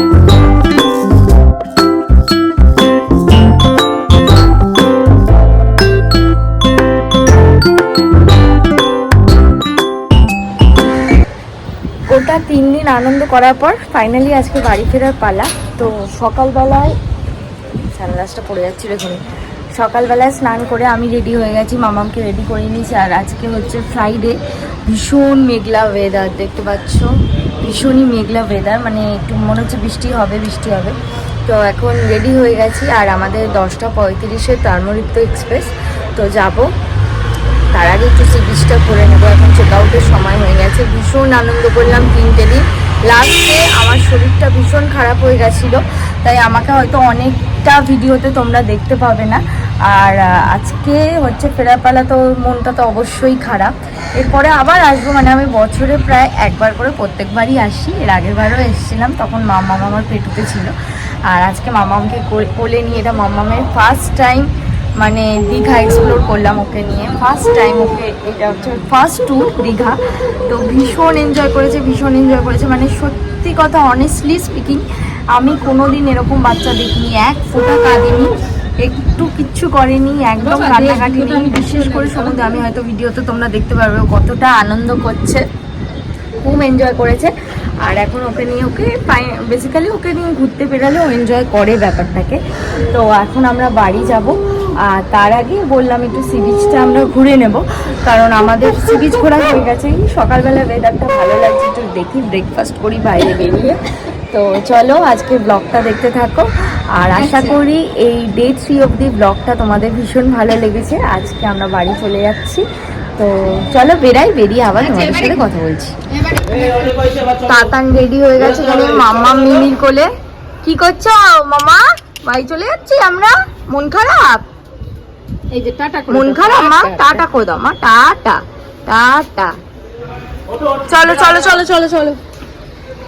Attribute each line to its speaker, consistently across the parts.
Speaker 1: ওটা তিন দিন আনন্দ করার পর ফাইনালি আজকে বাড়ি ফেরার পালা। তো সকালবেলায় সানগ্লাসটা পড়ে যাচ্ছিল এখানে সকালবেলায় স্নান করে আমি রেডি হয়ে গেছি, মামামকে রেডি করে নিয়েছি। আর আজকে হচ্ছে ফ্রাইডে ভীষণ মেঘলা ওয়েদার দেখতে পাচ্ছ? ভীষণই মেঘলা ওয়েদার মানে একটু মনে হচ্ছে বৃষ্টি হবে বৃষ্টি হবে। তো এখন রেডি হয়ে গেছি, আর আমাদের দশটা পঁয়ত্রিশে তার্মরিক্ত এক্সপ্রেস তো যাব। তার আগে একটু সি বিচটা করে নেব, এখন চেক আউটের সময় হয়ে গেছে, ভীষণ আনন্দ করলাম তিনটে দিন। লাস্টে আমার শরীরটা ভীষণ খারাপ হয়ে গেছিল, তাই আমাকে হয়তো অনেকটা ভিডিওতে তোমরা দেখতে পাবে না। আর আজকে হচ্ছে ফেরার পালা তো মনটা তো অবশ্যই খারাপ। এরপরে আবার আসব মানে আমি বছরে প্রায় একবার করে প্রত্যেকবারই আসি। এর আগের বারও এসেছিলাম, তখন মামা আমার পেটুতে ছিল। আর আজকে মামামকে কোল- কোলে নিয়ে এটা মামামের ফার্স্ট টাইম মানে দীঘা এক্সপ্লোর করলাম ওকে নিয়ে। ফার্স্ট টাইম ওকে এটা হচ্ছে ফার্স্ট ট্যুর দীঘা। তো ভীষণ এনজয় করেছে, ভীষণ এনজয় করেছে। মানে সত্যি কথা অনেস্টলি স্পিকিং আমি কোনোদিন এরকম বাচ্চা দেখিনি। এক ফোঁটা কাঁদিনি। একটু কিচ্ছু করেনি একদম কান্নাকাটি নেই। বিশেষ করে সমুদ্রে আমি হয়তো ভিডিওতে তোমরা দেখতে পারবে কতটা আনন্দ করছে খুব এনজয় করেছে। আর এখন ওকে নিয়ে ওকে বেসিক্যালি ওকে নিয়ে ঘুরতে বেরালে ও এনজয় করে ব্যাপারটাকে। তো এখন আমরা বাড়ি যাব আর তার আগে বললাম একটু সি বিচটা আমরা ঘুরে নেব কারণ আমাদের সি বিচ ঘোরা হয়ে গেছে। সকালবেলা ওয়েদারটা ভালো লাগছে একটু দেখি ব্রেকফাস্ট করি বাইরে বেরিয়ে। তো চলো আজকে ব্লগটা দেখতে থাকো। আর আশা করি এই ডে থ্রি অবধি ব্লগটা তোমাদের ভীষণ ভালো লেগেছে। আজকে আমরা বাড়ি চলে যাচ্ছি। তো চলো বেরাই বেরিয়ে আবার তোমাদের সাথে কথা বলছি। তাতান রেডি হয়ে গেছে এখানে মাম্মা মিমির কোলে। কি করছ মামা বাড়ি চলে যাচ্ছি আমরা? মন খারাপ?
Speaker 2: এই যে টাটা
Speaker 1: মন খারাপ মা? টাটা। করে দাও মা। Tata tata. চলো চলো চলো চলো চলো।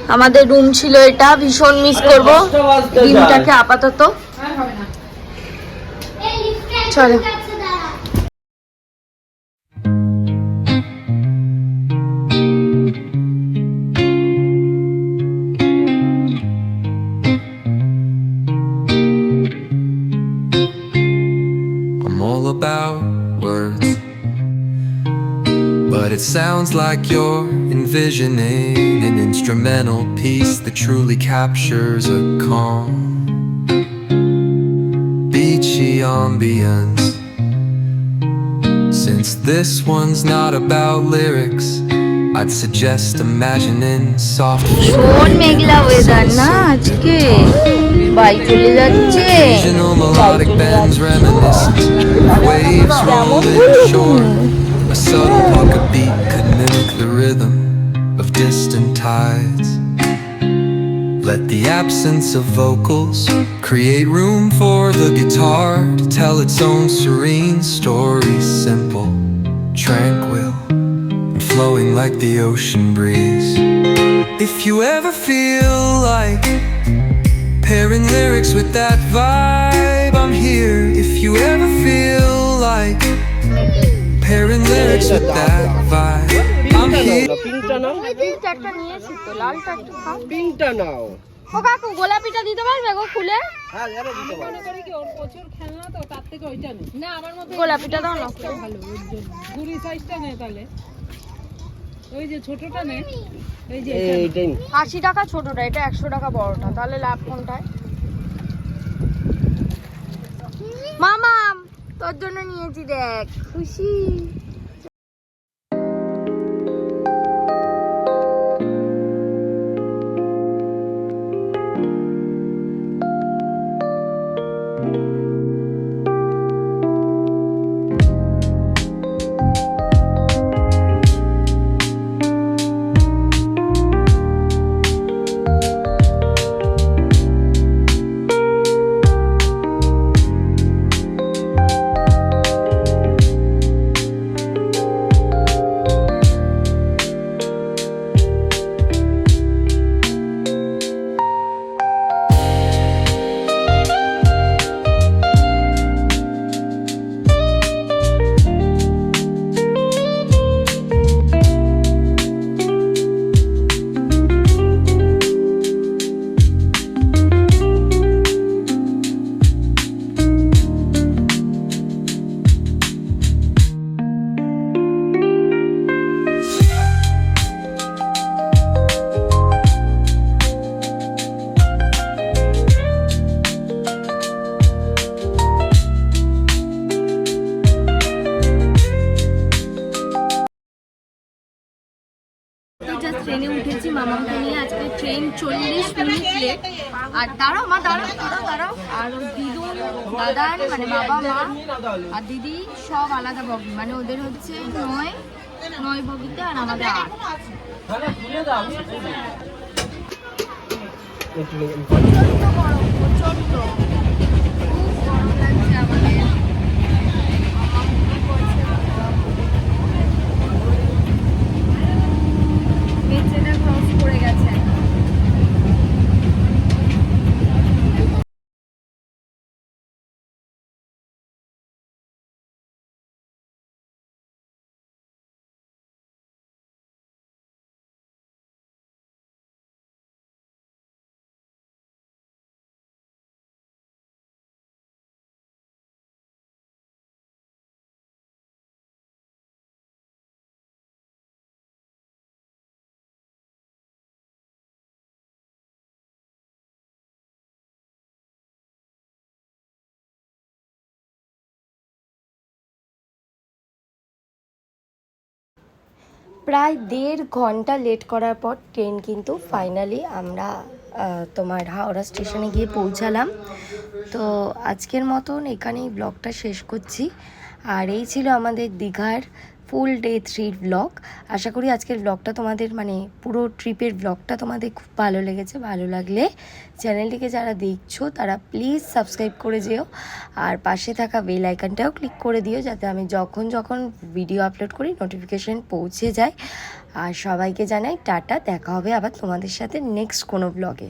Speaker 1: আমাদের রুম ছিল এটা। ভীষণ মিস করব। দিনটাকে আপাতত। চলো।
Speaker 3: about words. But it sounds like you're envisioning an instrumental piece that truly captures a calm, beachy ambience. Since this one's not about lyrics, I'd suggest imagining soft
Speaker 1: কোন মেঘলা ওয়েদার না আজকে বাই চলে যাচ্ছে
Speaker 3: Occasional melodic bends reminiscent Waves rolling ashore A subtle pocket beat could mimic the rhythm of distant tides Let the absence of vocals create room for the guitar To tell its own serene story Simple, tranquil, and flowing like the ocean breeze If you ever feel like Pairing lyrics with that vibe, I'm here. If you ever feel like that vibe, I'm here.
Speaker 4: পিঙ্কটা নাও
Speaker 1: একটা নিয়েছি তো লালটা একটু খাও।
Speaker 4: পিঙ্কটা নাও।
Speaker 1: ও কাকু গোলাপিটা দিতে পারবে গো খুলে
Speaker 4: হ্যাঁ যাবে দিতে পারো
Speaker 2: মনে করি কি ওর প্রচুর খেলনা তো তার থেকে ওইটা নেই না আমার মতো
Speaker 1: গোলাপিটা দাও না
Speaker 2: ভালো ওর সাইজটা নে তাহলে। ওই যে ছোটটা নে এই যে
Speaker 4: এইটাই
Speaker 1: আশি টাকা ছোটটা এটা একশো টাকা বড়টা তাহলে লাভ কোনটায়? মামাম তোর জন্য নিয়েছি দেখ খুশি।
Speaker 5: নিয়ে। আজকে ট্রেন চল্লিশ মিনিট। লেট আর দাঁড়াও মা, দাঁড়াও দাঁড়াও দাঁড়াও। আর দিদুন দাদার মানে বাবা, মা আর দিদি সব আলাদা বগি। মানে ওদের হচ্ছে নয় নয় বগিতে আর আমাদের আট। প্রচণ্ড গরম প্রচণ্ড খুব গরম লাগছে আমাদের আমার মনে পড়ছে মেচেটা ক্রস করে গেছে। প্রায় দেড় ঘণ্টা লেট করার পর ট্রেন কিন্তু ফাইনালি আমরা তোমার হাওড়া স্টেশনে গিয়ে পৌঁছালাম। তো আজকের মতন এখানেই ব্লগটা শেষ করছি। আর এই ছিল আমাদের দীঘার ফুল ডে থ্রির ব্লগ আশা করি আজকের ব্লগটা তোমাদের মানে পুরো ট্রিপের ব্লগটা তোমাদের খুব ভালো লেগেছে, ভালো লাগলে চ্যানেলটিকে যারা দেখছ তারা প্লিজ সাবস্ক্রাইব করে যেও। আর পাশে থাকা বেল আইকনটাও ক্লিক করে দিও যাতে আমি যখন যখন ভিডিও আপলোড করি নোটিফিকেশন পৌঁছে যায়। আর সবাইকে জানাই টাটা, দেখা হবে আবার তোমাদের সাথে নেক্সট কোনো ব্লগে